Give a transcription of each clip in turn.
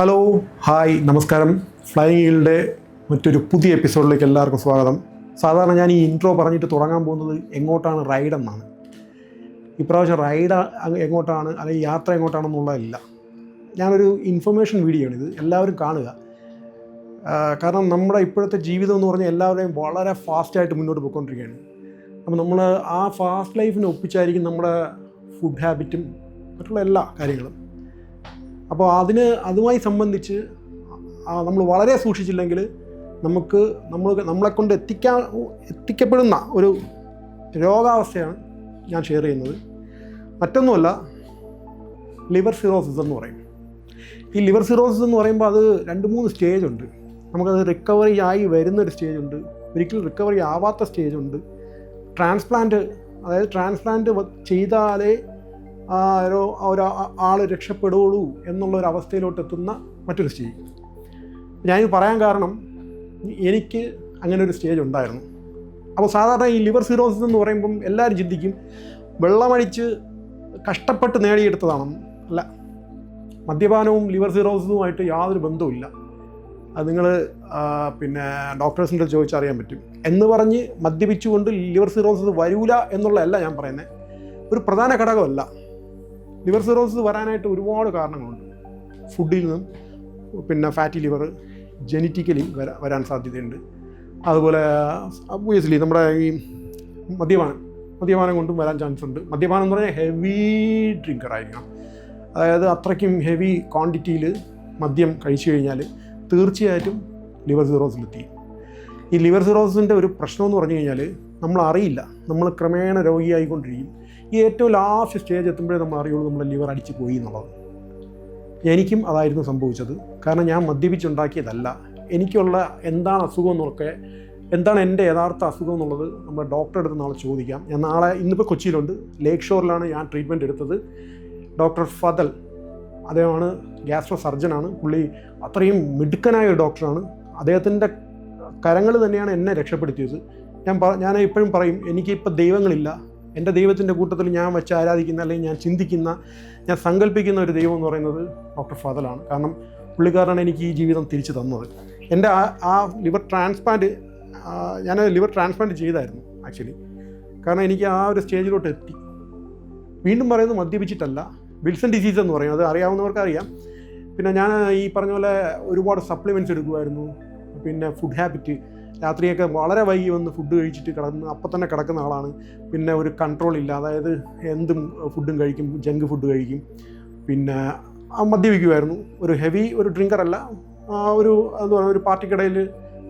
Hello hi നമസ്കാരം. Flying ഈൽഡ് മറ്റൊരു പുതിയ എപ്പിസോഡിലേക്ക് എല്ലാവർക്കും സ്വാഗതം. സാധാരണ ഞാൻ ഈ ഇൻട്രോ പറഞ്ഞിട്ട് തുടങ്ങാൻ പോകുന്നത് എങ്ങോട്ടാണ് റൈഡ് എന്നാണ്. ഇപ്രാവശ്യം റൈഡ് എങ്ങോട്ടാണ് അല്ലെങ്കിൽ യാത്ര എങ്ങോട്ടാണെന്നുള്ളതല്ല. ഞാനൊരു ഇൻഫർമേഷൻ വീഡിയോ ആണ് ഇത്. എല്ലാവരും കാണുക. കാരണം നമ്മുടെ ഇപ്പോഴത്തെ ജീവിതം എന്ന് പറഞ്ഞാൽ എല്ലാവരുടെയും വളരെ ഫാസ്റ്റായിട്ട് മുന്നോട്ട് പോയിക്കൊണ്ടിരിക്കുകയാണ്. അപ്പോൾ നമ്മൾ ആ ഫാസ്റ്റ് ലൈഫിനെ ഒപ്പിച്ചായിരിക്കും നമ്മുടെ ഫുഡ് ഹാബിറ്റും മറ്റുള്ള എല്ലാ കാര്യങ്ങളും. അപ്പോൾ അതിന് അതുമായി സംബന്ധിച്ച് നമ്മൾ വളരെ സൂക്ഷിച്ചില്ലെങ്കിൽ നമുക്ക് നമ്മൾ നമ്മളെ കൊണ്ട് എത്തിക്കാൻ എത്തിക്കപ്പെടുന്ന ഒരു രോഗാവസ്ഥയാണ് ഞാൻ ഷെയർ ചെയ്യുന്നത്. മറ്റൊന്നുമല്ല ലിവർ സിറോസിസ് എന്ന് പറയും. ഈ ലിവർ സിറോസിസ് എന്ന് പറയുമ്പോൾ അത് രണ്ട് മൂന്ന് സ്റ്റേജ് ഉണ്ട്. നമുക്കത് റിക്കവറി ആയി വരുന്നൊരു സ്റ്റേജ് ഉണ്ട്. ഒരിക്കലും റിക്കവറി ആവാത്ത സ്റ്റേജ് ഉണ്ട്. ട്രാൻസ്പ്ലാന്റ് അതായത് ട്രാൻസ്പ്ലാന്റ് ചെയ്താലേ ഒരു ഒരു ആൾ രക്ഷപ്പെടുകയുള്ളൂ എന്നുള്ള ഒരു അവസ്ഥയിലോട്ട് എത്തുന്ന മറ്റൊരു സ്റ്റേജ് ഞാനിത് പറയാൻ കാരണം എനിക്ക് അങ്ങനെ ഒരു സ്റ്റേജ് ഉണ്ടായിരുന്നു. അപ്പോൾ സാധാരണ ഈ ലിവർ സിറോസിസ് എന്ന് പറയുമ്പം എല്ലാവരും ചിന്തിക്കും വെള്ളമടിച്ച് കഷ്ടപ്പെട്ട് നേടിയെടുത്തതാണെന്ന് അല്ല. മദ്യപാനവും ലിവർ സിറോസിസുമായിട്ട് യാതൊരു ബന്ധവുമില്ല. അത് നിങ്ങൾ പിന്നെ ഡോക്ടേഴ്സിന്റെ ചോദിച്ചറിയാൻ പറ്റും. എന്ന് പറഞ്ഞ് മദ്യപിച്ചുകൊണ്ട് ലിവർ സിറോസിസ് വരൂല എന്നുള്ളതല്ല ഞാൻ പറയുന്നത് ഒരു പ്രധാന ഘടകമല്ല. ലിവർ സിറോസിസ് വരാനായിട്ട് ഒരുപാട് കാരണങ്ങളുണ്ട്. ഫുഡിൽ നിന്നും പിന്നെ ഫാറ്റി ലിവർ ജനറ്റിക്കലി വരാൻ സാധ്യതയുണ്ട്. അതുപോലെ ഒബിയസ്ലി നമ്മുടെ ഈ മദ്യപാനം മദ്യപാനം കൊണ്ടും വരാൻ ചാൻസ് ഉണ്ട്. മദ്യപാനം എന്ന് പറഞ്ഞാൽ ഹെവി ഡ്രിങ്കർ ആയിരിക്കണം. അതായത് അത്രയ്ക്കും ഹെവി ക്വാണ്ടിറ്റിയിൽ മദ്യം കഴിച്ചു കഴിഞ്ഞാൽ തീർച്ചയായിട്ടും ലിവർ സിറോസിലെത്തി ഈ ലിവർ സിറോസിന്റെ ഒരു പ്രശ്നം എന്ന് പറഞ്ഞു കഴിഞ്ഞാൽ നമ്മൾ അറിയില്ല നമ്മൾ ക്രമേണ രോഗിയായിക്കൊണ്ടിരിക്കും. ഈ ഏറ്റവും ലാസ്റ്റ് സ്റ്റേജ് എത്തുമ്പോഴേ നമ്മൾ അറിയുള്ളൂ നമ്മുടെ ലിവർ അടിച്ചു പോയി എന്നുള്ളത്. എനിക്കും അതായിരുന്നു സംഭവിച്ചത്. കാരണം ഞാൻ മദ്യപിച്ചുണ്ടാക്കിയതല്ല. എനിക്കുള്ള എന്താണ് അസുഖം എന്നൊക്കെ എന്താണ് എന്റെ യഥാർത്ഥ അസുഖം എന്നുള്ളത് നമ്മുടെ ഡോക്ടറെ അടുത്ത് നാളെ ചോദിക്കാം. ഞാൻ നാളെ ഇന്നിപ്പോൾ കൊച്ചിയിലുണ്ട്. ലേക്ക് ഷോറിലാണ് ഞാൻ ട്രീറ്റ്മെന്റ് എടുത്തത്. ഡോക്ടർ ഫതൽ അദ്ദേഹമാണ് ഗ്യാസ്ട്രോ സർജനാണ് പുള്ളി അത്രയും മിടുക്കനായ ഒരു ഡോക്ടറാണ് അദ്ദേഹത്തിന്റെ കരങ്ങൾ തന്നെയാണ് എന്നെ രക്ഷപ്പെടുത്തിയത്. ഞാൻ ഞാൻ എപ്പോഴും പറയും എനിക്കിപ്പോൾ ദൈവങ്ങളില്ല. എന്റെ ദൈവത്തിന്റെ കൂട്ടത്തിൽ ഞാൻ വെച്ച് ആരാധിക്കുന്ന അല്ലെങ്കിൽ ഞാൻ ചിന്തിക്കുന്ന ഞാൻ സങ്കല്പിക്കുന്ന ഒരു ദൈവം എന്ന് പറയുന്നത് ഡോക്ടർ ഫാദലാണ്. കാരണം പുള്ളിക്കാരനാണ് എനിക്ക് ഈ ജീവിതം തിരിച്ചു തന്നത്. എന്റെ ആ ആ ലിവർ ട്രാൻസ്പ്ലാന്റ് ഞാൻ ലിവർ ട്രാൻസ്പ്ലാന്റ് ചെയ്തായിരുന്നു ആക്ച്വലി. കാരണം എനിക്ക് ആ ഒരു സ്റ്റേജിലോട്ട് എത്തി. വീണ്ടും പറയുന്നത് മദ്യപിച്ചിട്ടല്ല. വിൽസൺ ഡിസീസ് എന്ന് പറയും. അത് അറിയാവുന്നവർക്ക് അറിയാം. പിന്നെ ഞാൻ ഈ പറഞ്ഞ പോലെ ഒരുപാട് സപ്ലിമെന്റ്സ് എടുക്കുമായിരുന്നു. പിന്നെ ഫുഡ് ഹാബിറ്റ് രാത്രിയൊക്കെ വളരെ വൈകി വന്ന് ഫുഡ് കഴിച്ചിട്ട് കിടന്ന് അപ്പം തന്നെ കിടക്കുന്ന ആളാണ്. പിന്നെ ഒരു കൺട്രോൾ ഇല്ല. അതായത് എന്തും ഫുഡും കഴിക്കും ജങ്ക് ഫുഡ് കഴിക്കും. പിന്നെ മദ്യപിക്കുമായിരുന്നു ഒരു ഹെവി ഒരു ഡ്രിങ്കർ അല്ല. ഒരു എന്താ പറയുക ഒരു പാർട്ടിക്കിടയിൽ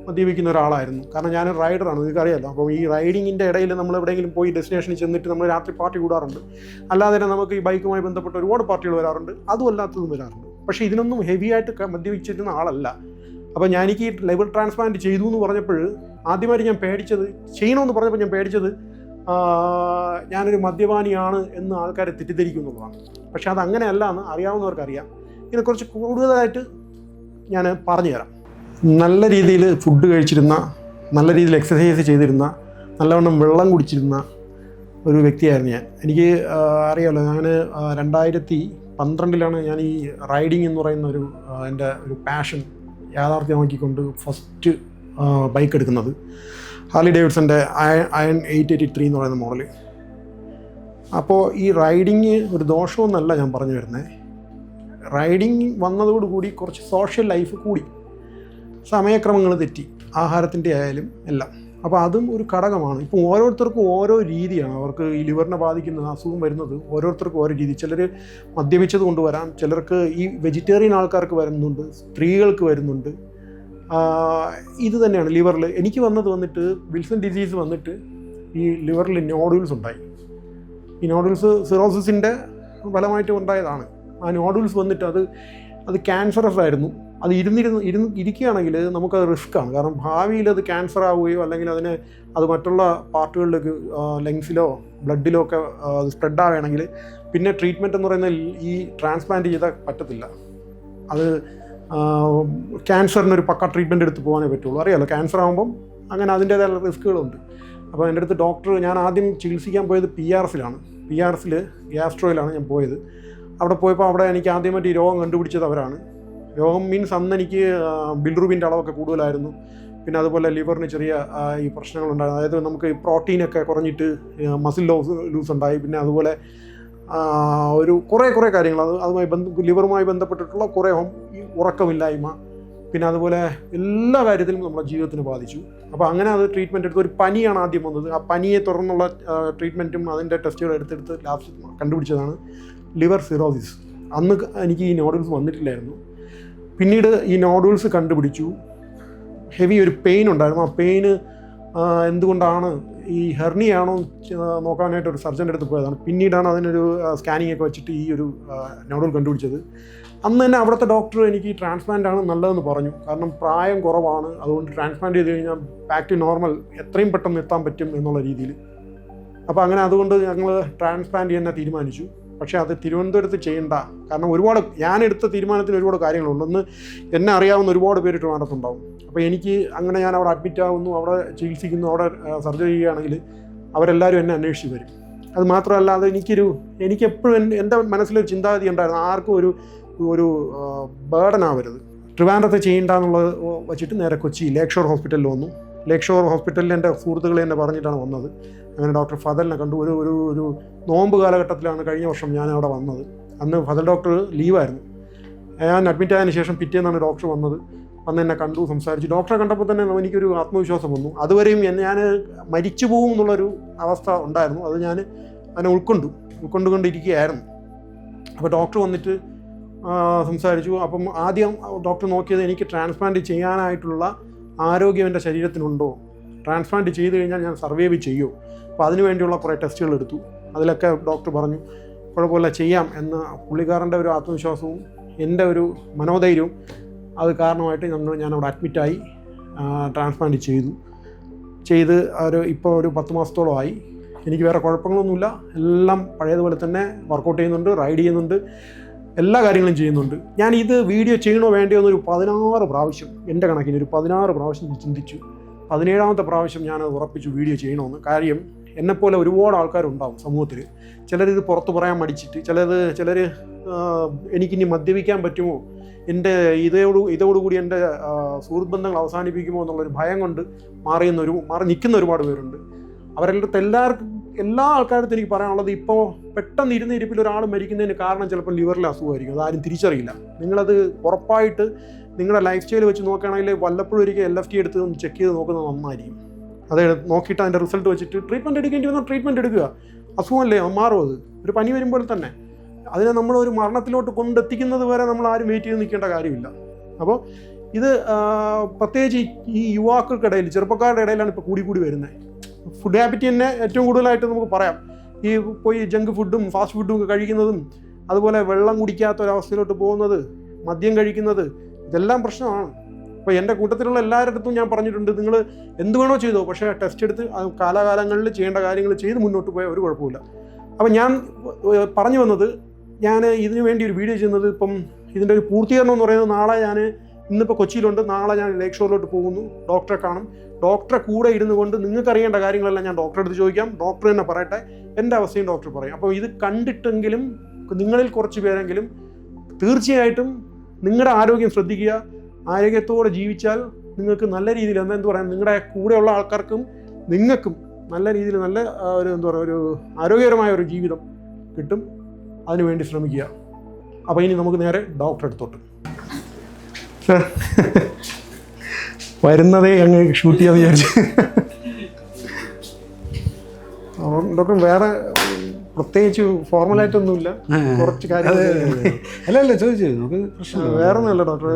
മദ്യപിക്കുന്ന ഒരാളായിരുന്നു. കാരണം ഞാൻ റൈഡറാണ് നിങ്ങൾക്ക് അറിയാമല്ലോ അപ്പോൾ ഈ റൈഡിങ്ങിന്റെ ഇടയിൽ നമ്മൾ എവിടെയെങ്കിലും പോയി ഡെസ്റ്റിനേഷനിൽ ചെന്നിട്ട് നമ്മൾ രാത്രി പാർട്ടി കൂടാറുണ്ട്. അല്ലാതെ തന്നെ നമുക്ക് ഈ ബൈക്കുമായി ബന്ധപ്പെട്ട ഒരുപാട് പാർട്ടികൾ വരാറുണ്ട്. അതും അല്ലാത്തതും വരാറുണ്ട്. പക്ഷേ ഇതിനൊന്നും ഹെവി ആയിട്ട് മദ്യപിച്ചിരുന്ന ആളല്ല. അപ്പോൾ ഞാൻ എനിക്ക് ഈ ലെവൽ ട്രാൻസ്പ്ലാന്റ് ചെയ്തു എന്ന് പറഞ്ഞപ്പോൾ ആദ്യമായിട്ട് ഞാൻ പേടിച്ചത് ചെയ്യണമെന്ന് പറഞ്ഞപ്പോൾ ഞാൻ പേടിച്ചത് ഞാനൊരു മദ്യപാനിയാണ് എന്ന് ആൾക്കാരെ തെറ്റിദ്ധരിക്കും എന്നുള്ളതാണ് പക്ഷേ അത് അങ്ങനെയല്ല എന്ന് അറിയാവുന്നവർക്കറിയാം ഇതിനെക്കുറിച്ച് കൂടുതലായിട്ട് ഞാൻ പറഞ്ഞു തരാം നല്ല രീതിയിൽ ഫുഡ് കഴിച്ചിരുന്ന നല്ല രീതിയിൽ എക്സസൈസ് ചെയ്തിരുന്ന നല്ലവണ്ണം വെള്ളം കുടിച്ചിരുന്ന ഒരു വ്യക്തിയായിരുന്നു ഞാൻ. എനിക്ക് അറിയാമല്ലോ ഞാൻ രണ്ടായിരത്തി പന്ത്രണ്ടിലാണ് ഞാൻ ഈ റൈഡിങ് എന്ന് പറയുന്ന ഒരു എന്റെ ഒരു പാഷൻ യാഥാർത്ഥ്യമാക്കിക്കൊണ്ട് ഫസ്റ്റ് ബൈക്ക് എടുക്കുന്നത്. ഹാർലി ഡേവിഡ്സന്റെ അയൺ എയ്റ്റ് എയ്റ്റി ത്രീ എന്ന് പറയുന്ന മോഡൽ അപ്പോൾ ഈ റൈഡിങ് ഒരു ദോഷമൊന്നല്ല ഞാൻ പറഞ്ഞു വരുന്നത് റൈഡിങ് വന്നതോടുകൂടി കുറച്ച് സോഷ്യൽ ലൈഫ് കൂടി. സമയക്രമങ്ങൾ തെറ്റി. ആഹാരത്തിന്റെ ആയാലും എല്ലാം. അപ്പോൾ അതും ഒരു ഘടകമാണ്. ഇപ്പോൾ ഓരോരുത്തർക്കും ഓരോ രീതിയാണ്. അവർക്ക് ഈ ലിവറിനെ ബാധിക്കുന്ന അസുഖം വരുന്നത് ഓരോരുത്തർക്കും ഓരോ രീതി. ചിലർ മദ്യപിച്ചത് കൊണ്ട് വരാം ചിലർക്ക് ഈ വെജിറ്റേറിയൻ ആൾക്കാർക്ക് വരുന്നുണ്ട് സ്ത്രീകൾക്ക് വരുന്നുണ്ട്. ഇത് തന്നെയാണ് ലിവറിൽ എനിക്ക് വന്നത് വന്നിട്ട് വിൽസൺ ഡിസീസ് വന്നിട്ട് ഈ ലിവറിൽ നോഡുൽസ് ഉണ്ടായി. ഈ നോഡുൽസ് സിറോസിസിന്റെ ഫലമായിട്ട് ഉണ്ടായതാണ്. ആ നോഡുൽസ് വന്നിട്ട് അത് അത് ക്യാൻസറസ് ആയിരുന്നു. അത് ഇരുന്നിരുന്ന് ഇരുന്ന് ഇരിക്കുകയാണെങ്കിൽ നമുക്കത് റിസ്ക്കാണ് കാരണം ഭാവിയിൽ അത് ക്യാൻസർ ആവുകയോ അല്ലെങ്കിൽ അതിന് അത് മറ്റുള്ള പാർട്ടുകളിലേക്ക് ലങ്സിലോ ബ്ലഡിലോ ഒക്കെ സ്പ്രെഡ് ആവുകയാണെങ്കിൽ പിന്നെ ട്രീറ്റ്മെന്റ് എന്ന് പറയുന്നത് ഈ ട്രാൻസ്പ്ലാന്റ് ചെയ്താൽ പറ്റത്തില്ല. അത് ക്യാൻസറിന് ഒരു പക്ക ട്രീറ്റ്മെന്റ് എടുത്ത് പോകാനേ പറ്റുള്ളൂ. അറിയാലോ ക്യാൻസർ ആകുമ്പം അങ്ങനെ അതിന്റേതായ റിസ്ക്കുകളുണ്ട് അപ്പോൾ എന്റെ അടുത്ത് ഡോക്ടർ ഞാൻ ആദ്യം ചികിത്സിക്കാൻ പോയത് പി ആർ എസിലാണ് പി ആർ എസിൽ ഗ്യാസ്ട്രോയിലാണ് ഞാൻ പോയത്. അവിടെ പോയപ്പോൾ അവിടെ എനിക്ക് ആദ്യമായിട്ട് ഈ രോഗം കണ്ടുപിടിച്ചത് അവരാണ്. രോഗം മീൻസ് അന്ന് എനിക്ക് ബിൽറൂബിന്റെ അളവൊക്കെ കൂടുതലായിരുന്നു. പിന്നെ അതുപോലെ ലിവറിന് ചെറിയ ഈ പ്രശ്നങ്ങളുണ്ടായിരുന്നു. അതായത് നമുക്ക് പ്രോട്ടീനൊക്കെ കുറഞ്ഞിട്ട് മസിൽ ലോസ് ലൂസ് ഉണ്ടായി. പിന്നെ അതുപോലെ ഒരു കുറേ കുറേ കാര്യങ്ങൾ. അത് അതുമായി ബന്ധ ലിവറുമായി ബന്ധപ്പെട്ടിട്ടുള്ള കുറേ ഉറക്കമില്ലായ്മ. പിന്നെ അതുപോലെ എല്ലാ കാര്യത്തിലും നമ്മുടെ ജീവിതത്തിന് ബാധിച്ചു. അപ്പോൾ അങ്ങനെ അത് ട്രീറ്റ്മെന്റ് എടുത്ത് ഒരു പനിയാണ് ആദ്യം വന്നത്. ആ പനിയെ തുടർന്നുള്ള ട്രീറ്റ്മെന്റും അതിന്റെ ടെസ്റ്റുകൾ എടുത്തെടുത്ത് ലാസ്റ്റ് കണ്ടുപിടിച്ചതാണ് ലിവർ സിറോസിസ്. അന്ന് എനിക്ക് ഈ നോഡൽസ് വന്നിട്ടില്ലായിരുന്നു. പിന്നീട് ഈ നോഡുൽസ് കണ്ടുപിടിച്ചു. ഹെവി ഒരു പെയിൻ ഉണ്ടായിരുന്നു. ആ പെയിന് എന്തുകൊണ്ടാണ് ഈ ഹെർണിയാണോ നോക്കാനായിട്ട് ഒരു സർജന്റെ അടുത്ത് പോയതാണ്. പിന്നീടാണ് അതിനൊരു സ്കാനിങ് ഒക്കെ വെച്ചിട്ട് ഈ ഒരു നോഡുൽ കണ്ടുപിടിച്ചത്. അന്ന് തന്നെ അവിടുത്തെ ഡോക്ടർ എനിക്ക് ട്രാൻസ്പ്ലാന്റ് ആണ് നല്ലതെന്ന് പറഞ്ഞു. കാരണം പ്രായം കുറവാണ്. അതുകൊണ്ട് ട്രാൻസ്പ്ലാന്റ് ചെയ്ത് കഴിഞ്ഞാൽ ബാക്ക് ടു നോർമൽ എത്രയും പെട്ടെന്ന് എത്താൻ പറ്റും എന്നുള്ള രീതിയിൽ. അപ്പോൾ അങ്ങനെ അതുകൊണ്ട് ഞങ്ങൾ ട്രാൻസ്പ്ലാന്റ് ചെയ്യാൻ തീരുമാനിച്ചു. പക്ഷേ അത് തിരുവനന്തപുരത്ത് ചെയ്യണ്ട. കാരണം ഒരുപാട് ഞാൻ എടുത്ത തീരുമാനത്തിന് ഒരുപാട് കാര്യങ്ങളുണ്ട്. ഒന്ന് എന്നെ അറിയാവുന്ന ഒരുപാട് പേര് ട്രിവാൻഡത്തുണ്ടാവും അപ്പോൾ എനിക്ക് അങ്ങനെ ഞാൻ അവിടെ അഡ്മിറ്റ് ആവുന്നു അവിടെ ചികിത്സിക്കുന്നു അവിടെ സർജറി ചെയ്യുകയാണെങ്കിൽ അവരെല്ലാവരും എന്നെ അന്വേഷിച്ച് വരും. അത് മാത്രമല്ല അത് എനിക്കൊരു എനിക്കെപ്പോഴും എന്റെ മനസ്സിലൊരു ചിന്താഗതി ഉണ്ടായിരുന്നു. ആർക്കും ഒരു ഒരു ബേർഡൻ ആവരുത്. ട്രിവാൻഡ്രത്ത് ചെയ്യേണ്ട എന്നുള്ളത് വെച്ചിട്ട് നേരെ കൊച്ചി ലേക്ഷോർ ഷോർ ഹോസ്പിറ്റലിൽ വന്നു. ലേക്ഷോർ ഷോർ ഹോസ്പിറ്റലിൽ എന്റെ സുഹൃത്തുക്കളെ എന്നെ പറഞ്ഞിട്ടാണ് വന്നത്. അങ്ങനെ ഡോക്ടർ ഫതലിനെ കണ്ടു. ഒരു ഒരു ഒരു നോമ്പ് കാലഘട്ടത്തിലാണ് കഴിഞ്ഞ വർഷം ഞാൻ അവിടെ വന്നത്. അന്ന് ഫതൽ ഡോക്ടർ ലീവായിരുന്നു. ഞാൻ അഡ്മിറ്റ് ആയതിനു ശേഷം പിറ്റേന്നാണ് ഡോക്ടർ വന്നത്. വന്ന് എന്നെ കണ്ടു സംസാരിച്ചു. ഡോക്ടറെ കണ്ടപ്പോൾ തന്നെ എനിക്കൊരു ആത്മവിശ്വാസം വന്നു. അതുവരെയും ഞാൻ മരിച്ചു പോകും എന്നുള്ളൊരു അവസ്ഥ ഉണ്ടായിരുന്നു. അത് ഞാൻ അതിനെ ഉൾക്കൊണ്ടു. ഉൾക്കൊണ്ടുകൊണ്ടിരിക്കുകയായിരുന്നു. അപ്പോൾ ഡോക്ടർ വന്നിട്ട് സംസാരിച്ചു. അപ്പം ആദ്യം ഡോക്ടർ നോക്കിയത് എനിക്ക് ട്രാൻസ്പ്ലാന്റ് ചെയ്യാനായിട്ടുള്ള ആരോഗ്യം എന്റെ ശരീരത്തിനുണ്ടോ? ട്രാൻസ്പ്ലാന്റ് ചെയ്ത് കഴിഞ്ഞാൽ ഞാൻ സർവൈവ് ചെയ്യുമോ അപ്പോൾ അതിനു വേണ്ടിയുള്ള കുറേ ടെസ്റ്റുകൾ എടുത്തു. അതിലൊക്കെ ഡോക്ടർ പറഞ്ഞു കുഴപ്പമില്ല ചെയ്യാം എന്ന പുള്ളിക്കാരന്റെ ഒരു ആത്മവിശ്വാസവും എന്റെ ഒരു മനോധൈര്യവും അത് കാരണമായിട്ട് നമ്മൾ ഞാൻ അവിടെ അഡ്മിറ്റായി ട്രാൻസ്പ്ലാന്റ് ചെയ്തു. ചെയ്ത് ഒരു ഇപ്പോൾ ഒരു പത്ത് മാസത്തോളമായി എനിക്ക് വേറെ കുഴപ്പങ്ങളൊന്നുമില്ല. എല്ലാം പഴയതുപോലെ തന്നെ വർക്കൗട്ട് ചെയ്യുന്നുണ്ട് റൈഡ് ചെയ്യുന്നുണ്ട് എല്ലാ കാര്യങ്ങളും ചെയ്യുന്നുണ്ട്. ഞാൻ ഇത് വീഡിയോ ചെയ്യണോ വേണ്ടയോ എന്നൊരു പതിനാറ് പ്രാവശ്യം എന്റെ കണക്കിന് ഒരു പതിനാറ് പ്രാവശ്യം ചിന്തിച്ചു. പതിനേഴാമത്തെ പ്രാവശ്യം ഞാനത് ഉറപ്പിച്ച് വീഡിയോ ചെയ്യണമെന്ന്. കാര്യം എന്നെപ്പോലെ ഒരുപാട് ആൾക്കാരുണ്ടാവും സമൂഹത്തിൽ ചിലരിത് പുറത്ത് പറയാൻ മടിച്ചിട്ട് ചിലത് ചിലർ എനിക്കിനി മദ്യപിക്കാൻ പറ്റുമോ? എന്റെ ഇതോട് ഇതോടുകൂടി എന്റെ സുഹൃത്ത് ബന്ധങ്ങൾ അവസാനിപ്പിക്കുമോ എന്നുള്ളൊരു ഭയം കൊണ്ട് മാറിയുന്ന ഒരു മാറി നിൽക്കുന്ന ഒരുപാട് പേരുണ്ട്. അവരെല്ലാം എല്ലാവർക്കും എല്ലാ ആൾക്കാരുടെ എനിക്ക് പറയാനുള്ളത് ഇപ്പോൾ പെട്ടെന്ന് ഇരുന്ന ഇരിപ്പിൽ ഒരാൾ മരിക്കുന്നതിന് കാരണം ചിലപ്പോൾ ലിവറിലെ അസുഖമായിരിക്കും. അതാരും തിരിച്ചറിയില്ല. നിങ്ങളത് ഉറപ്പായിട്ട് നിങ്ങളുടെ ലൈഫ് സ്റ്റൈൽ വെച്ച് നോക്കുകയാണെങ്കിൽ വല്ലപ്പോഴും ഒരിക്കൽ എൽ എഫ് ടി എടുത്ത് ഒന്ന് ചെക്ക് ചെയ്ത് നോക്കുന്നത് നന്നായിരിക്കും. അത് നോക്കിയിട്ട് അതിന്റെ റിസൾട്ട് വെച്ചിട്ട് ട്രീറ്റ്മെന്റ് എടുക്കേണ്ടി വന്നാൽ ട്രീറ്റ്മെന്റ് എടുക്കുക. അസുഖമല്ലേ? മാറും അത്. ഒരു പനി വരുമ്പോൾ തന്നെ. അതിനെ നമ്മൾ ഒരു മരണത്തിലോട്ട് കൊണ്ടെത്തിക്കുന്നത് വരെ നമ്മൾ ആരും വെയിറ്റ് ചെയ്ത് നിൽക്കേണ്ട കാര്യമില്ല. അപ്പോൾ ഇത് പ്രത്യേകിച്ച് ഈ- ഈ യുവാക്കൾക്കിടയിൽ ചെറുപ്പക്കാരുടെ ഇടയിലാണ് ഇപ്പോൾ കൂടി കൂടി വരുന്നത്. ഫുഡ് ഹാബിറ്റ് തന്നെ ഏറ്റവും കൂടുതലായിട്ട് നമുക്ക് പറയാം. ഈ പോയി ജങ്ക് ഫുഡും ഫാസ്റ്റ് ഫുഡും ഒക്കെ കഴിക്കുന്നതും അതുപോലെ വെള്ളം കുടിക്കാത്ത ഒരവസ്ഥയിലോട്ട് പോകുന്നത് മദ്യം കഴിക്കുന്നത് ഇതെല്ലാം പ്രശ്നമാണ്. അപ്പോൾ എന്റെ കൂട്ടത്തിലുള്ള എല്ലാവരുടെ ഞാൻ പറഞ്ഞിട്ടുണ്ട് നിങ്ങൾ എന്ത് വേണോ ചെയ്തോ. പക്ഷേ ടെസ്റ്റ് എടുത്ത് കാലാകാലങ്ങളിൽ ചെയ്യേണ്ട കാര്യങ്ങൾ ചെയ്ത് മുന്നോട്ട് പോയാൽ ഒരു കുഴപ്പമില്ല അപ്പം ഞാൻ പറഞ്ഞു വന്നത് ഞാൻ ഇതിനു വേണ്ടി ഒരു വീഡിയോ ചെയ്യുന്നത് ഇപ്പം ഇതിന്റെ ഒരു പൂർത്തീകരണം എന്ന് പറയുന്നത് നാളെ ഞാൻ ഇന്നിപ്പോൾ കൊച്ചിയിലുണ്ട്. നാളെ ഞാൻ ലേക്ക് ഷോറിലോട്ട് പോകുന്നു. ഡോക്ടറെ കാണും. ഡോക്ടറെ കൂടെ ഇരുന്നു കൊണ്ട് നിങ്ങൾക്ക് അറിയേണ്ട കാര്യങ്ങളെല്ലാം ഞാൻ ഡോക്ടറെ അടുത്ത് ചോദിക്കാം. ഡോക്ടർ തന്നെ പറയട്ടെ. എന്റെ അവസ്ഥയും ഡോക്ടർ പറയും. അപ്പോൾ ഇത് കണ്ടിട്ടെങ്കിലും നിങ്ങളിൽ കുറച്ച് പേരെങ്കിലും തീർച്ചയായിട്ടും നിങ്ങളുടെ ആരോഗ്യം ശ്രദ്ധിക്കുക. ആരോഗ്യത്തോടെ ജീവിച്ചാൽ നിങ്ങൾക്ക് നല്ല രീതിയിൽ എന്താ എന്ത് പറയാം നിങ്ങളുടെ കൂടെയുള്ള ആൾക്കാർക്കും നിങ്ങൾക്കും നല്ല രീതിയിൽ നല്ല ഒരു എന്താ പറയുക ഒരു ആരോഗ്യകരമായ ഒരു ജീവിതം കിട്ടും. അതിനുവേണ്ടി ശ്രമിക്കുക. അപ്പോൾ ഇനി നമുക്ക് നേരെ ഡോക്ടറെ അടുത്തോട്ട്. വരുന്നതേ അങ്ങ് ഷൂട്ട് ചെയ്യാന്ന് വിചാരിച്ചു. ഡോക്ടർ വേറെ പ്രത്യേകിച്ച് ഫോർമലായിട്ടൊന്നുമില്ല. കുറച്ച് കാര്യങ്ങൾ അല്ല അല്ല ചോദിച്ചു നമുക്ക് വേറെ ഒന്നുമല്ല ഡോക്ടർ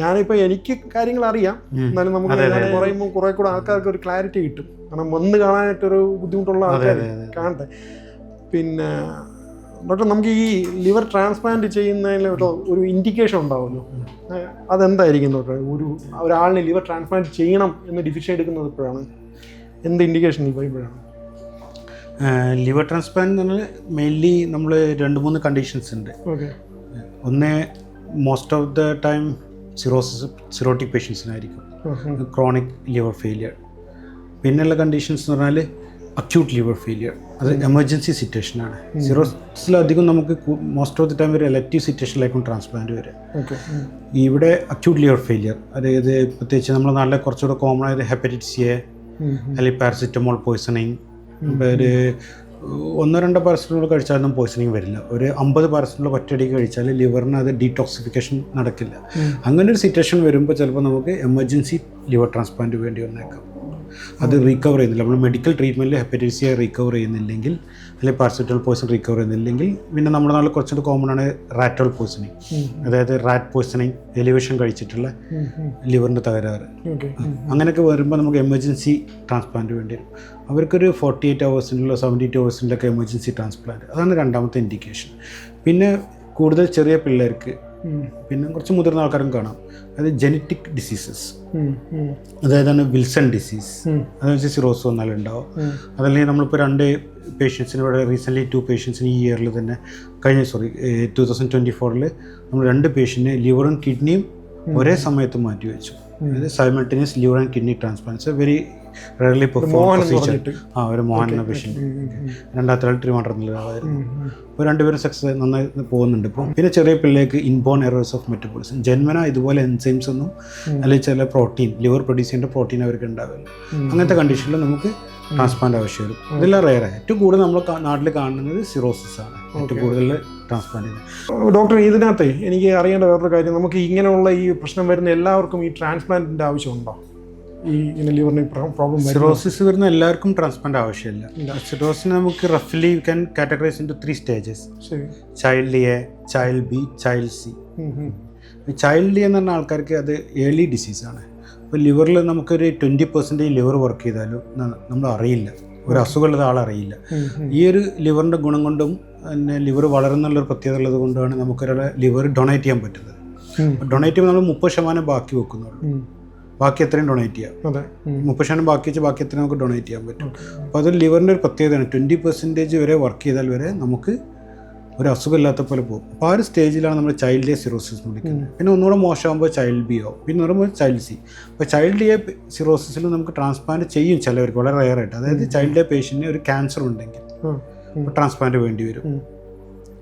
ഞാനിപ്പോൾ എനിക്ക് കാര്യങ്ങൾ അറിയാം എന്നാലും നമുക്ക് പറയുമ്പോൾ കുറെ കൂടെ ആൾക്കാർക്ക് ഒരു ക്ലാരിറ്റി കിട്ടും. കാരണം വന്ന് കാണാനായിട്ടൊരു ബുദ്ധിമുട്ടുള്ള ആൾക്കാർ കാണട്ടെ. പിന്നെ ഡോക്ടർ നമുക്ക് ഈ ലിവർ ട്രാൻസ്പ്ലാന്റ് ചെയ്യുന്നതിൽ ഒരു ഇൻഡിക്കേഷൻ ഉണ്ടാവുമല്ലോ. അതെന്തായിരിക്കും ഡോക്ടർ ഒരു ഒരാളിന് ലിവർ ട്രാൻസ്പ്ലാന്റ് ചെയ്യണം എന്ന് ഡിസിഷൻ എടുക്കുന്നത് ഇപ്പോഴാണ്. എന്ത് ഇൻഡിക്കേഷൻ പറയുമ്പോഴാണ്? ലിവർ ട്രാൻസ്പ്ലാന്റ് എന്ന് പറഞ്ഞാൽ മെയിൻലി നമ്മൾ രണ്ട് മൂന്ന് കണ്ടീഷൻസ് ഉണ്ട്. ഒന്ന് most of the time cirrhosis cirrhotic പേഷ്യൻസിനായിരിക്കും chronic liver failure പിന്നെയുള്ള കണ്ടീഷൻസ് എന്ന് പറഞ്ഞാൽ അക്യൂട്ട് ലിവർ ഫെയിലിയർ അത് എമർജൻസി സിറ്റുവേഷനാണ് സിറോസിലധികം നമുക്ക് മോസ്റ്റ് ഓഫ് ദി ടൈം ഒരു എലക്റ്റീവ് സിറ്റുവേഷനിലേക്കും ട്രാൻസ്പ്ലാന്റ് വരെ ഇവിടെ അക്യൂട്ട് ലിവർ ഫെയിലിയർ അതായത് പ്രത്യേകിച്ച് നമ്മൾ നാട്ടിലെ കുറച്ചുകൂടെ കോമൺ ആയത് ഹെപ്പറ്റൈറ്റിസ് എ അല്ലെങ്കിൽ പാരസിറ്റമോൾ പോയ്സണിങ് ഒരു ഒന്നോ രണ്ടോ പാരസെറ്റമോൾ കഴിച്ചാലൊന്നും പോയ്സണിങ് വരില്ല. ഒരു അമ്പത് പാരസെറ്റമോൾ ഒറ്റയടിക്ക് കഴിച്ചാൽ ലിവറിന് അത് ഡീടോക്സിഫിക്കേഷൻ നടക്കില്ല. അങ്ങനെ ഒരു സിറ്റുവേഷൻ വരുമ്പോൾ ചിലപ്പോൾ നമുക്ക് എമർജൻസി ലിവർ ട്രാൻസ്പ്ലാന്റ് വേണ്ടി വന്നേക്കാം. അത് റീകവർ ചെയ്യുന്നില്ല. നമ്മൾ മെഡിക്കൽ ട്രീറ്റ്മെന്റിൽ ഹെപ്പറ്റൈറ്റിസ് റിക്കവർ ചെയ്യുന്നില്ലെങ്കിൽ അല്ലെങ്കിൽ പാർസിറ്റൽ പോയിസൺ റിക്കവർ ചെയ്യുന്നില്ലെങ്കിൽ പിന്നെ നമ്മുടെ നാട്ടിൽ കുറച്ചുകൂടി കോമൺ ആണ് റാറ്റോൾ പോയിസണിങ് അതായത് റാറ്റ് പോയിസണിങ് എലിവേഷൻ കഴിച്ചിട്ടുള്ള ലിവറിന്റെ തകരാറ്. അങ്ങനെയൊക്കെ വരുമ്പോൾ നമുക്ക് എമർജൻസി ട്രാൻസ്പ്ലാന്റ് വേണ്ടി വരും. അവർക്കൊരു ഫോർട്ടി എയ്റ്റ് അവേഴ്സിനുള്ള സെവന്റി ടു അവേഴ്സിന്റെയൊക്കെ എമർജൻസി ട്രാൻസ്പ്ലാന്റ് അതാണ് രണ്ടാമത്തെ ഇൻഡിക്കേഷൻ പിന്നെ കൂടുതൽ ചെറിയ പിള്ളേർക്ക് പിന്നെ കുറച്ച് മുതിർന്ന ആൾക്കാരും കാണാം. അതായത് ജനറ്റിക് ഡിസീസസ് അതായതാണ് വിൽസൺ ഡിസീസ്. അതെന്ന് വെച്ചാൽ സിറോസ് വന്നാലും ഉണ്ടാവും അതല്ലെങ്കിൽ നമ്മളിപ്പോൾ രണ്ട് പേഷ്യൻസിന് ഇവിടെ റീസെന്റ്ലി ടു പേഷ്യൻസിന് ഈ ഇയറിൽ തന്നെ കഴിഞ്ഞ സോറി ടു തൗസൻഡ് ട്വന്റി ഫോറിൽ നമ്മൾ രണ്ട് പേഷ്യന്റിന് ലിവറും കിഡ്നിയും ഒരേ സമയത്ത് മാറ്റി വെച്ചു. അതായത് simultaneous liver and kidney transplants very rarely perform. ആ ഒരു മോഹൻ എന്ന പേഷ്യന്റ് രണ്ടാമത്തെ ആൾ ട്രിവാൻഡ്രത്തിലായിരുന്നു അപ്പോൾ രണ്ടുപേരും സക്സസ് നന്നായി പോകുന്നുണ്ട് ഇപ്പോൾ പിന്നെ ചെറിയ പിള്ളേർക്ക് ഇൻബോൺ എറേഴ്സ് ഓഫ് മെറ്റബോളിസം ജന്മന ഇതുപോലെ എൻസൈംസ് ഒന്നും അല്ലെങ്കിൽ ചില പ്രോട്ടീൻ ലിവർ പ്രൊഡ്യൂസ് ചെയ്യേണ്ട പ്രോട്ടീൻ അവർക്ക് ഉണ്ടാവില്ല. അങ്ങനത്തെ കണ്ടീഷനിൽ നമുക്ക് ട്രാൻസ്പ്ലാന്റ് ആവശ്യം വരും ഇതെല്ലാം റെയർ ഏറ്റവും കൂടുതൽ നമ്മൾ നാട്ടിൽ കാണുന്നത് സിറോസിസ് ആണ്. ഏറ്റവും കൂടുതൽ ട്രാൻസ്പ്ലാന്റ് ചെയ്യുന്നത്. ഡോക്ടർ ഇതിനകത്ത് എനിക്ക് അറിയേണ്ട വേറൊരു കാര്യം. നമുക്ക് ഇങ്ങനെയുള്ള ഈ പ്രശ്നം വരുന്ന എല്ലാവർക്കും ഈ ട്രാൻസ്പ്ലാന്റിന്റെ ആവശ്യമുണ്ടോ? ഈ ഇങ്ങനെ ലിവറിന് പ്രോബ്ലം സിറോസിസ് വരുന്ന എല്ലാവർക്കും ട്രാൻസ്പ്ലാന്റ് ആവശ്യമില്ല. സിറോസിന് നമുക്ക് റഫ്ലി you can categorize into three stages child A child B child C. Child എന്ന് പറഞ്ഞ ആൾക്കാർക്ക് അത് ഏർലി ഡിസീസാണ് ഇപ്പോൾ ലിവറിൽ നമുക്കൊരു ട്വന്റി പെർസെന്റേജ് ലിവർ വർക്ക് ചെയ്താലും നമ്മൾ അറിയില്ല. ഒരു അസുഖമുള്ളത് ആളറിയില്ല. ഈ ഒരു ലിവറിന്റെ ഗുണം കൊണ്ടും പിന്നെ ലിവർ വളരുന്നുള്ളൊരു പ്രത്യേകത ഉള്ളത് കൊണ്ടാണ് നമുക്കൊരാളെ ലിവർ ഡൊണേറ്റ് ചെയ്യാൻ പറ്റുന്നത്. ഡൊണേറ്റ് ചെയ്യുമ്പോൾ നമ്മൾ മുപ്പത് ശതമാനം ബാക്കി വെക്കുന്നുള്ളൂ. ബാക്കി എത്രയും ഡൊണേറ്റ് ചെയ്യാം. മുപ്പത് ശതമാനം ബാക്കി വെച്ച് ബാക്കി എത്രയും നമുക്ക് ഡൊണേറ്റ് ചെയ്യാൻ പറ്റും. അപ്പോൾ അത് ലിവറിന്റെ ഒരു പ്രത്യേകതയാണ്. ട്വന്റി പെർസെന്റേജ് വരെ വർക്ക് ചെയ്താൽ വരെ നമുക്ക് ഒരു അസുഖമില്ലാത്ത പോലെ പോകും. അപ്പോൾ ആ ഒരു സ്റ്റേജിലാണ് നമ്മൾ ചൈൽഡ് ഡേ സിറോസിസ് എന്ന് വിളിക്കുന്നത്. പിന്നെ ഒന്നുകൂടെ മോശമാകുമ്പോൾ ചൈൽഡ് ബി ആവും പിന്നെ പറയുമ്പോൾ ചൈൽഡ് സി അപ്പോൾ ചൈൽഡ് ഡേ സിറോസിസിൽ നമുക്ക് ട്രാൻസ്പ്ലാന്റ് ചെയ്യും ചിലവർക്ക് വളരെ റയർ ആയിട്ട്. അതായത് ചൈൽഡ് ഡേ പേഷ്യന്റിന് ഒരു ക്യാൻസർ ഉണ്ടെങ്കിൽ. ട്രാൻസ്പ്ലാന്റ് വേണ്ടി വരും.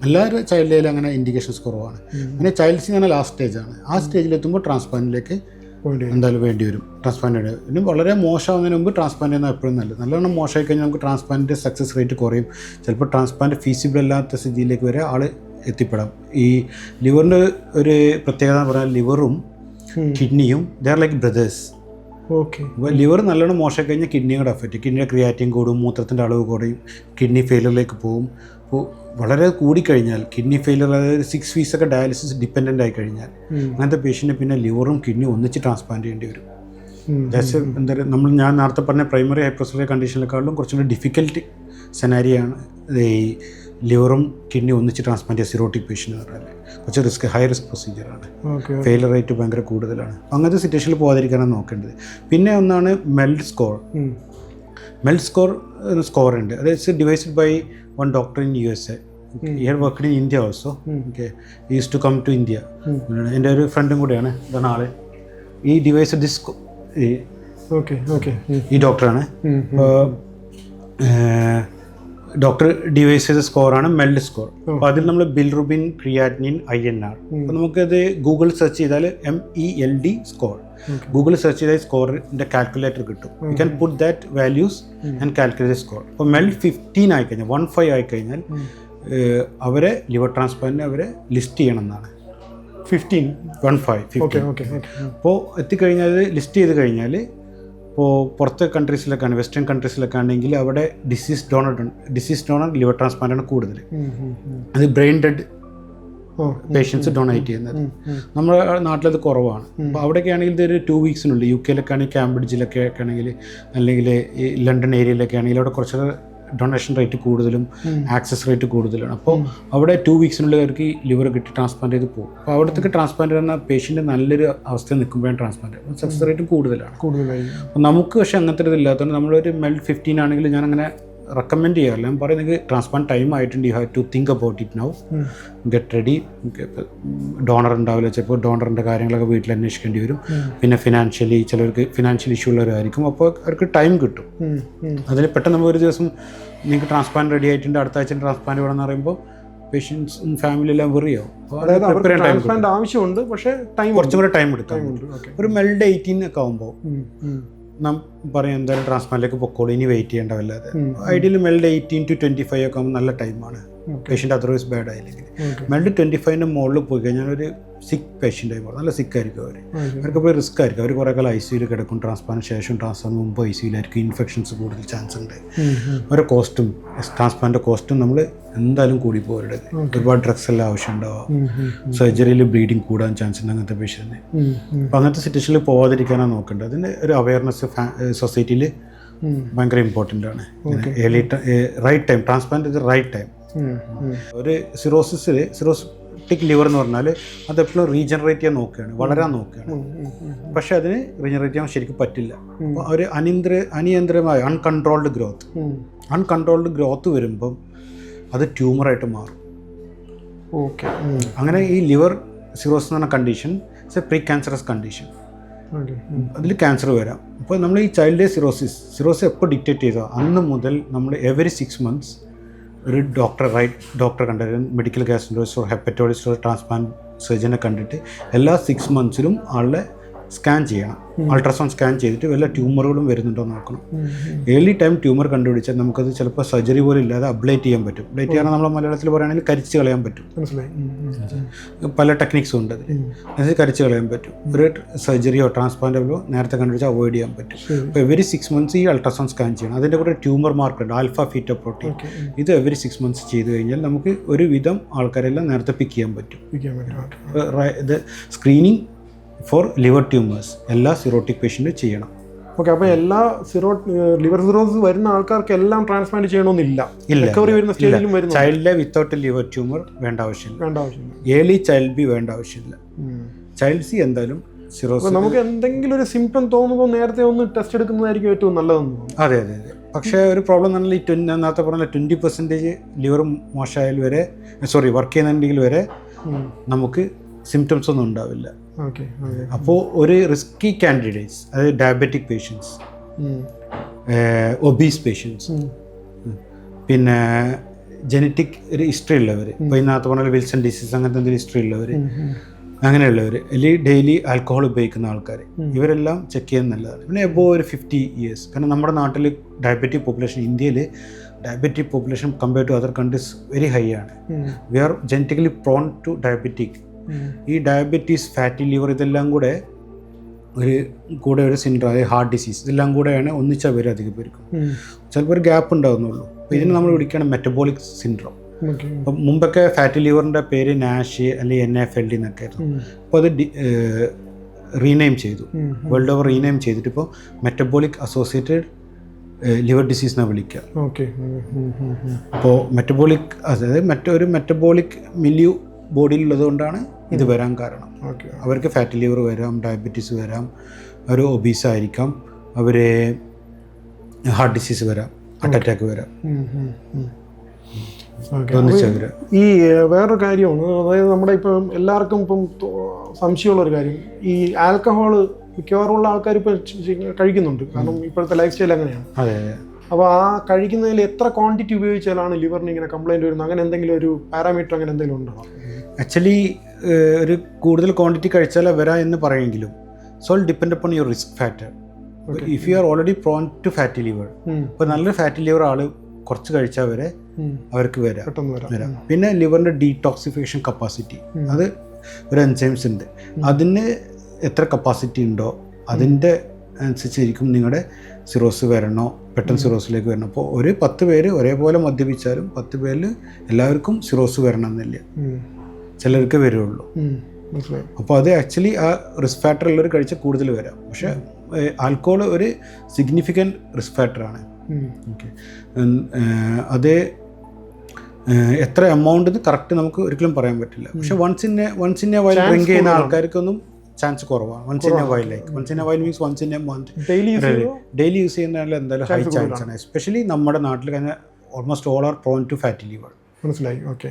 എല്ലാവരും ചൈൽഡ് ഡേയിൽ അങ്ങനെ ഇൻഡിക്കേഷൻസ് കുറവാണ്. അങ്ങനെ പിന്നെ ചൈൽഡ് സി ആണ്. ലാസ്റ്റ് സ്റ്റേജാണ് ആ സ്റ്റേജിലെത്തുമ്പോൾ ട്രാൻസ്പ്ലാന്റിലേക്ക്. എന്തായാലും വേണ്ടി വരും ട്രാൻസ്പ്ലാന്റ് ഇനി വളരെ മോശമാകുന്നതിന് മുമ്പ് ട്രാൻസ്പ്ലാന്റ് ചെയ്യുന്നത് എപ്പോഴും നല്ലത്. നല്ലോണം മോശമായി കഴിഞ്ഞാൽ നമുക്ക് ട്രാൻസ്പ്ലാന്റ് സക്സസ് റേറ്റ് കുറയും. ചിലപ്പോൾ ട്രാൻസ്പ്ലാന്റ് ഫീസിബിൾ അല്ലാത്ത സ്ഥിതിയിലേക്ക് വരെ ആൾ എത്തിപ്പെടാം. ഈ ലിവറിന്റെ ഒരു പ്രത്യേകത എന്ന് പറഞ്ഞാൽ ലിവറും കിഡ്നിയും they are like brothers okay. അപ്പോൾ ലിവർ നല്ലോണം മോശം കഴിഞ്ഞാൽ കിഡ്നിയുടെ എഫക്റ്റ് കിഡ്നിയുടെ ക്രിയാറ്റിൻ കൂടും മൂത്രത്തിന്റെ അളവ് കുറയും കിഡ്നി ഫെയിലിയറിലേക്ക് പോകും. അപ്പോൾ വളരെ കൂടിക്കഴിഞ്ഞാൽ കിഡ്നി ഫെയിലിയർ അതായത് സിക്സ് ഒക്കെ ഡയാലിസിസ് ഡിപ്പെൻഡന്റ് ആയി കഴിഞ്ഞാൽ. അങ്ങനത്തെ പേഷ്യന്റിന് പിന്നെ ലിവറും കിഡ്നിയും ഒന്നിച്ച് ട്രാൻസ്പ്ലാന്റ് ചെയ്യേണ്ടി വരും. ജസ്റ്റ് എന്താ പറയുക നമ്മൾ ഞാൻ നേരത്തെ പറഞ്ഞ പ്രൈമറി ഹൈപ്രസറി കണ്ടീഷനിലെക്കാളും കുറച്ചുകൂടി ഡിഫിക്കൽട്ട് സെനാരിയാണ് ഈ ലിവറും കിഡ്നി ഒന്നിച്ച് ട്രാൻസ്പ്ലാന്റ് ചെയ്യുക സിറോട്ടിക് പേഷ്യന്റ് എന്ന് പറഞ്ഞാൽ കുറച്ച് റിസ്ക് ഹൈ റിസ്ക് പ്രൊസീജിയറാണ് ഫെയിലർ റേറ്റ് ഭയങ്കര കൂടുതലാണ്. അങ്ങനത്തെ സിറ്റുവേഷനിൽ പോകാതിരിക്കാനാണ് നോക്കേണ്ടത്. പിന്നെ ഒന്നാണ് MELD score. MELD score score ഉണ്ട്. അത് it's devised by one doctor in U S A year worked in India also okay is to come to India എന്റെ ഒരു ഫ്രണ്ടും കൂടെയാണ്. ഇതാണ് ആൾ. ഈ ഡിവൈസ് ദിസ് ഈ ഓക്കെ ഓക്കെ. ഈ ഡോക്ടറാണ്. ഡോക്ടർ ഡിവൈസ് ചെയ്ത സ്കോറാണ് മെൽഡ് സ്കോർ. അപ്പോൾ അതിൽ നമ്മൾ bilirubin creatinine I N R അപ്പോൾ നമുക്കത് ഗൂഗിൾ സെർച്ച് ചെയ്താൽ M E L D score Google search ചെയ്താൽ സ്കോറിന്റെ കാൽക്കുലേറ്റർ കിട്ടും. You can put that values and calculate score അപ്പോൾ മെൽഡ് ഫിഫ്റ്റീൻ ആയി കഴിഞ്ഞാൽ വൺ ഫൈവ് ആയി കഴിഞ്ഞാൽ അവരെ ലിവർ ട്രാൻസ്പ്ലാന്റിന് അവരെ ലിസ്റ്റ് ചെയ്യണം എന്നാണ് ഫിഫ്റ്റീൻ വൺ ഫൈവ് അപ്പോൾ എത്തിക്കഴിഞ്ഞാൽ ലിസ്റ്റ് ചെയ്ത് കഴിഞ്ഞാൽ ഇപ്പോൾ പുറത്തെ കൺട്രീസിലൊക്കെ ആണ് വെസ്റ്റേൺ കൺട്രീസിലൊക്കെ ആണെങ്കിൽ അവിടെ disease donor disease donor liver transplant ആണ് കൂടുതൽ അത് ബ്രെയിൻ ഡെഡ് പേഷ്യൻസ് ഡൊണേറ്റ് ചെയ്യുന്നത്. നമ്മുടെ നാട്ടിലത് കുറവാണ്. അപ്പോൾ അവിടെയൊക്കെ ആണെങ്കിൽ ഇതൊരു ടു വീക്സിനുള്ളിൽ യു കെയിലൊക്കെ ആണെങ്കിൽ കാംബ്രിഡ്ജിലൊക്കെ ആണെങ്കിൽ അല്ലെങ്കിൽ ഈ ലണ്ടൻ ഏരിയയിലൊക്കെ ആണെങ്കിൽ അവിടെ കുറച്ച് ഡൊണേഷൻ റേറ്റ് കൂടുതലും ആക്സസ് റേറ്റ് കൂടുതലാണ്. അപ്പോൾ അവിടെ ടു വീക്സിനുള്ളിൽ അവർക്ക് ലിവർ കിട്ടി ട്രാൻസ്പ്ലാന്റ് ചെയ്ത് പോകും. അപ്പോൾ അവിടത്തേക്ക് ട്രാൻസ്പ്ലാന്റ് ചെയ്യുന്ന പേഷ്യന്റ് നല്ലൊരു അവസ്ഥയിൽ നിൽക്കുമ്പോഴാണ് ട്രാൻസ്പ്ലാന്റ് സക്സസ് റേറ്റ് കൂടുതലാണ്. കൂടുതലായി. അപ്പോൾ നമുക്ക് പക്ഷേ അങ്ങനത്തെ ഒരു ഇതില്ലാത്തതുകൊണ്ട് നമ്മളൊരു മെൽ ഫിഫ്റ്റീൻ ആണെങ്കിൽ ഞാൻ അങ്ങനെ റെക്കമെൻഡ് ചെയ്യാറില്ല. ഞാൻ പറയുന്നത് ട്രാൻസ്പ്ലാന്റ് ടൈം ആയിട്ടുണ്ട്. You have to think about it now get ready donor ഉണ്ടാവില്ല. ചിലപ്പോൾ ഡോണറിന്റെ കാര്യങ്ങളൊക്കെ വീട്ടിൽ അന്വേഷിക്കേണ്ടി വരും. പിന്നെ ഫിനാൻഷ്യലി ചിലർക്ക് ഫിനാൻഷ്യൽ ഇഷ്യൂ ഉള്ളവരായിരിക്കും. അപ്പോൾ അവർക്ക് ടൈം കിട്ടും. അതിൽ പെട്ടെന്ന് നമ്മൾ ഒരു ദിവസം നിങ്ങൾക്ക് ട്രാൻസ്പ്ലാന്റ് റെഡി ആയിട്ടുണ്ട്. അടുത്ത ആഴ്ച ട്രാൻസ്പ്ലാന്റ് വേണമെന്ന് പറയുമ്പോൾ പേഷ്യൻസും ഫാമിലി എല്ലാം വെറിയോ ആവശ്യമുണ്ട് പക്ഷേ ടൈം കുറച്ചും കൂടെ ടൈം എടുക്കാം ഒരു മെൽഡ് എയ്റ്റീൻ ഒക്കെ ആകുമ്പോൾ നാം പറയും എന്തായാലും ട്രാൻസ്പ്ലാന്റിലേക്ക് പൊക്കോളൂ. ഇനി wait ചെയ്യേണ്ടവല്ലാതെ ideally MELD eighteen to twenty five ഒക്കെ ആകുമ്പോൾ നല്ല ടൈമാണ് പേഷ്യന്റ് അതർവൈസ് ബാഡ് ആയില്ലെങ്കിൽ. മെൽഡ് ട്വന്റി ഫൈവിന്റെ മുകളിൽ പോയി കഴിഞ്ഞാൽ ഒരു സിക്ക് പേഷ്യന്റ് ആയി പോകും നല്ല സിക്ക് ആയിരിക്കും അവർ അവർക്ക് പോയി റിസ്ക് ആയിരിക്കും. അവർ കുറേ കാലം ഐ സിയിൽ കിടക്കും. ട്രാൻസ്പ്ലാന്റ് ശേഷം ട്രാൻസ്പ്ലാന്റ് മുമ്പ് ഐ സിയിലായിരിക്കും ഇൻഫെക്ഷൻസ് കൂടുതൽ ചാൻസ് ഉണ്ട്. അവരുടെ കോസ്റ്റും ട്രാൻസ്പ്ലാന്റ് കോസ്റ്റും നമ്മൾ എന്തായാലും കൂടി പോകരുത് ഒരുപാട് ഡ്രഗ്സ് എല്ലാം ആവശ്യം ഉണ്ടാവുക സർജറിയിൽ ബ്ലീഡിങ് കൂടാൻ ചാൻസ് ഉണ്ട് അങ്ങനത്തെ പേഷ്യന്റിന് അപ്പോൾ അങ്ങനത്തെ സിറ്റുവേഷനിൽ പോവാതിരിക്കാനാണ് നോക്കേണ്ടത്. അതിന്റെ ഒരു അവയർനെസ് സൊസൈറ്റിയിൽ ഭയങ്കര ഇമ്പോർട്ടന്റ് ആണ്. ഏർലി റൈറ്റ് ടൈം ട്രാൻസ്പ്ലാന്റ് ഇത് റൈറ്റ് ടൈം ഒരു സിറോസിസിൽ സിറോസിറ്റിക് ലിവർ എന്ന് പറഞ്ഞാൽ അത് എപ്പോഴും റീജനറേറ്റ് ചെയ്യാൻ നോക്കുകയാണ് വളരാൻ നോക്കുകയാണ്. പക്ഷെ അതിന് റീജനറേറ്റ് ചെയ്യാൻ ശരിക്കും പറ്റില്ല. ഒരു അനിയന്ത്ര അനിയന്ത്രമായ അൺകൺട്രോൾഡ് ഗ്രോത്ത് അൺകൺട്രോൾഡ് ഗ്രോത്ത് വരുമ്പം അത് ട്യൂമറായിട്ട് മാറും. ഓക്കെ അങ്ങനെ ഈ ലിവർ സിറോസ് എന്ന് പറഞ്ഞ condition it's a pre cancerous condition അതിൽ ക്യാൻസർ വരാം. അപ്പോൾ നമ്മൾ ഈ ചൈൽഡ് സിറോസിസ് സിറോസിസ് എപ്പോൾ ഡിക്റ്റേറ്റ് ചെയ്തോ അന്ന് മുതൽ നമ്മൾ എവറി സിക്സ് മന്ത്സ് ഒരു ഡോക്ടർ റൈറ്റ് ഡോക്ടറെ കണ്ടിട്ട് മെഡിക്കൽ ഗ്യാസ്ട്രോളജിസ്റ്റോ ഹെപ്പറ്റോളജിസ്റ്റോ ട്രാൻസ്പ്ലാന്റ് സർജനെ കണ്ടിട്ട് എല്ലാ സിക്സ് മന്ത്സിലും ആളുടെ സ്കാൻ ചെയ്യണം അൾട്രാസൗണ്ട് സ്കാൻ ചെയ്തിട്ട് വല്ല ട്യൂമറുകളും വരുന്നുണ്ടോ നോക്കണം. ഏർലി ടൈം ട്യൂമർ കണ്ടുപിടിച്ചാൽ നമുക്കത് ചിലപ്പോൾ സർജറി പോലും ഇല്ലാതെ അബ്ലേറ്റ് ചെയ്യാൻ പറ്റും. അബ്ലേറ്റ് ചെയ്യാൻ നമ്മൾ മലയാളത്തിൽ പറയുകയാണെങ്കിൽ കരിച്ച് കളയാൻ പറ്റും. പല ടെക്നിക്സും ഉണ്ട് അതിൽ. അത് കരിച്ച് കളയാൻ പറ്റും. ഒരു സർജറിയോ ട്രാൻസ്പ്ലാന്റബിളോ നേരത്തെ കണ്ടുപിടിച്ചാൽ അവോയ്ഡ് ചെയ്യാൻ പറ്റും. അപ്പോൾ എവരി സിക്സ് മന്ത്സ് ഈ അൾട്രാസൗണ്ട് സ്കാൻ ചെയ്യണം. അതിന്റെ കൂടെ ട്യൂമർ മാർക്ക് ഉണ്ട്. ആൽഫ ഫീറ്റോ പ്രോട്ടീൻ ഇത് എവരി സിക്സ് മന്ത്സ് ചെയ്ത് കഴിഞ്ഞാൽ നമുക്ക് ഒരുവിധം ആൾക്കാരെല്ലാം നേരത്തെ പിക്ക് ചെയ്യാൻ പറ്റും. ഇത് സ്ക്രീനിങ് ഫോർ ലിവർ ട്യൂമേഴ്സ് എല്ലാ സിറോട്ടിക് പേഷ്യന്റും ചെയ്യണം. ഓക്കെ അപ്പോൾ എല്ലാ സിറോ ലിവർ സിറോസിസ് വരുന്ന ആൾക്കാർക്ക് എല്ലാം ട്രാൻസ്പ്ലാന്റ് ചെയ്യണമെന്നില്ല ഇല്ല റിക്കവറി വരുന്ന സ്റ്റേജിലും വരുന്നു ചൈൽഡിലെ വിത്തൗട്ട് ലിവർ ട്യൂമർ വേണ്ട ആവശ്യമില്ല. വേണ്ട ആവശ്യമില്ല. ഏലി ചൈൽഡ് ബി വേണ്ട ആവശ്യമില്ല. ചൈൽഡ് സി എന്തായാലും സിറോസ് നമുക്ക് എന്തെങ്കിലും ഒരു സിംറ്റം തോന്നുമ്പോൾ നേരത്തെ ഒന്ന് ടെസ്റ്റ് എടുക്കുന്നതായിരിക്കും ഏറ്റവും നല്ലതെന്ന് അതെ അതെ അതെ. പക്ഷേ ഒരു പ്രോബ്ലം നല്ല ഈ ട്വൻ നേരത്തെ പറഞ്ഞ ട്വന്റി പെർസെന്റേജ് ലിവർ മോശമായാൽ വരെ സോറി വർക്ക് ചെയ്യുന്നുണ്ടെങ്കിൽ വരെ നമുക്ക് സിംറ്റംസ് ഒന്നും ഉണ്ടാവില്ല. അപ്പോൾ ഒരു റിസ്കി കാൻഡിഡേറ്റ്സ് അതായത് ഡയബറ്റിക് പേഷ്യൻസ് ഒബീസ് പേഷ്യൻസ് പിന്നെ ജനറ്റിക് ഒരു ഹിസ്റ്ററി ഉള്ളവർ ഇപ്പോൾ ഇതിനകത്ത് പറഞ്ഞാൽ വിൽസൺ ഡിസീസ് അങ്ങനത്തെ എന്തെങ്കിലും ഹിസ്റ്ററി ഉള്ളവർ അങ്ങനെയുള്ളവർ അല്ലെങ്കിൽ ഡെയിലി ആൽക്കഹോൾ ഉപയോഗിക്കുന്ന ആൾക്കാർ ഇവരെല്ലാം ചെക്ക് ചെയ്യുന്നത് നല്ലതാണ്. പിന്നെ എബോ ഒരു ഫിഫ്റ്റി ഇയേഴ്സ് കാരണം നമ്മുടെ നാട്ടിൽ ഡയബറ്റിക് പോപ്പുലേഷൻ ഇന്ത്യയിൽ diabetic population compare to other countries very high ആണ്. We are genetically prone to diabetic ഈ ഡയബറ്റീസ് ഫാറ്റി ലിവർ ഇതെല്ലാം കൂടെ ഒരു കൂടെ ഒരു സിൻഡ്രം അതായത് ഹാർട്ട് ഡിസീസ് ഇതെല്ലാം കൂടെയാണ് ഒന്നിച്ചാൽ വരും അധികം പേർക്കും. ചിലപ്പോൾ ഒരു ഗ്യാപ്പ് ഉണ്ടാകുന്നുള്ളൂ അപ്പോൾ ഇതിന് നമ്മൾ വിളിക്കുകയാണ് മെറ്റബോളിക് സിൻഡ്രോം അപ്പം മുമ്പൊക്കെ ഫാറ്റി ലിവറിന്റെ പേര് നാഷ് അല്ലെങ്കിൽ എൻ എഫ് എൽ ഡി എന്നൊക്കെ ആയിരുന്നു. അപ്പോൾ അത് റീനെയിം ചെയ്തു. വേൾഡ് ഓവർ റീനെയിം ചെയ്തിട്ട് ഇപ്പോൾ മെറ്റബോളിക് അസോസിയേറ്റഡ് ലിവർ ഡിസീസ് എന്നാണ് വിളിക്കുക. ഓക്കെ അപ്പോൾ മെറ്റബോളിക് അതായത് മറ്റൊരു മെറ്റബോളിക് മില്യു ബോഡിയിലുള്ളത് കൊണ്ടാണ് ഇത് വരാൻ കാരണം. ഓക്കെ. അവർക്ക് ഫാറ്റി ലിവർ വരാം ഡയബറ്റീസ് വരാം അവർ ഒബീസ് ആയിരിക്കാം അവരെ ഹാർട്ട് ഡിസീസ് വരാം ഹാർട്ട് അറ്റാക്ക് വരാം. ഈ വേറൊരു കാര്യമാണ് അതായത് നമ്മുടെ ഇപ്പം എല്ലാവർക്കും ഇപ്പം സംശയമുള്ളൊരു സംശയമുള്ള ഒരു കാര്യം. ഈ ആൽക്കഹോൾ മിക്കവാറുള്ള ആൾക്കാർ ഇപ്പം കഴിക്കുന്നുണ്ട്. കാരണം ഇപ്പോഴത്തെ ലൈഫ് സ്റ്റൈൽ അങ്ങനെയാണ്. അപ്പോൾ ആ കഴിക്കുന്നതിൽ എത്ര ക്വാണ്ടിറ്റി ഉപയോഗിച്ചാലാണ് ലിവറിന് ഇങ്ങനെ കംപ്ലൈന്റ് വരുന്നത്? അങ്ങനെ എന്തെങ്കിലും ഒരു പാരാമീറ്റർ അങ്ങനെ എന്തെങ്കിലും ഉണ്ടോ? ആക്ച്വലി ഒരു കൂടുതൽ ക്വാണ്ടിറ്റി കഴിച്ചാൽ വരാം എന്ന് പറയുമെങ്കിലും sole depend upon your risk factor if you are already prone to fatty liver ഇപ്പോൾ നല്ലൊരു ഫാറ്റി ലിവർ ആൾ കുറച്ച് കഴിച്ചാൽ വരെ അവർക്ക് വരാം. വരാം. പിന്നെ ലിവറിന്റെ ഡീടോക്സിഫിക്കേഷൻ കപ്പാസിറ്റി അത് ഒരു എൻസൈംസ് ഉണ്ട്. അതിന് എത്ര കപ്പാസിറ്റി ഉണ്ടോ അതിന്റെ അനുസരിച്ചിരിക്കും നിങ്ങളുടെ സിറോസ് വരണോ പെട്ടെന്ന് സിറോസിലേക്ക് വരണം. അപ്പോൾ ഒരു പത്ത് പേര് ഒരേപോലെ മദ്യപിച്ചാലും പത്ത് പേരിൽ എല്ലാവർക്കും സിറോസ് വരണം എന്നില്ല ഉം, ചിലർക്ക് വരുള്ളൂ. അപ്പോൾ അത് ആക്ച്വലി ആ റിസ്ക് ഫാക്ടർ ഉള്ളവർ കഴിച്ച കൂടുതൽ വരാം. പക്ഷേ ആൽക്കോൾ ഒരു സിഗ്നിഫിക്കന്റ് റിസ്ക് ഫാക്ടറാണ് ആണ്. ഓക്കെ അത് എത്ര എമൗണ്ട് എന്ന് കറക്റ്റ് നമുക്ക് ഒരിക്കലും പറയാൻ പറ്റില്ല. പക്ഷെ once in once in a while drink ചെയ്യുന്ന ആൾക്കാർക്കൊന്നും ചാൻസ് കുറവാണ്. Once in a while like once in a while means once in a month daily use ചെയ്യുമ്പോൾ ഡെയിലി യൂസ് ചെയ്യുന്നതിൽ എന്തായാലും ഹൈ ചാൻസ് ആണ്. എസ്പെഷ്യലി നമ്മുടെ നാട്ടിൽ കഴിഞ്ഞാൽ almost all are prone to fatty liver മനസ്സിലായി. ഓക്കെ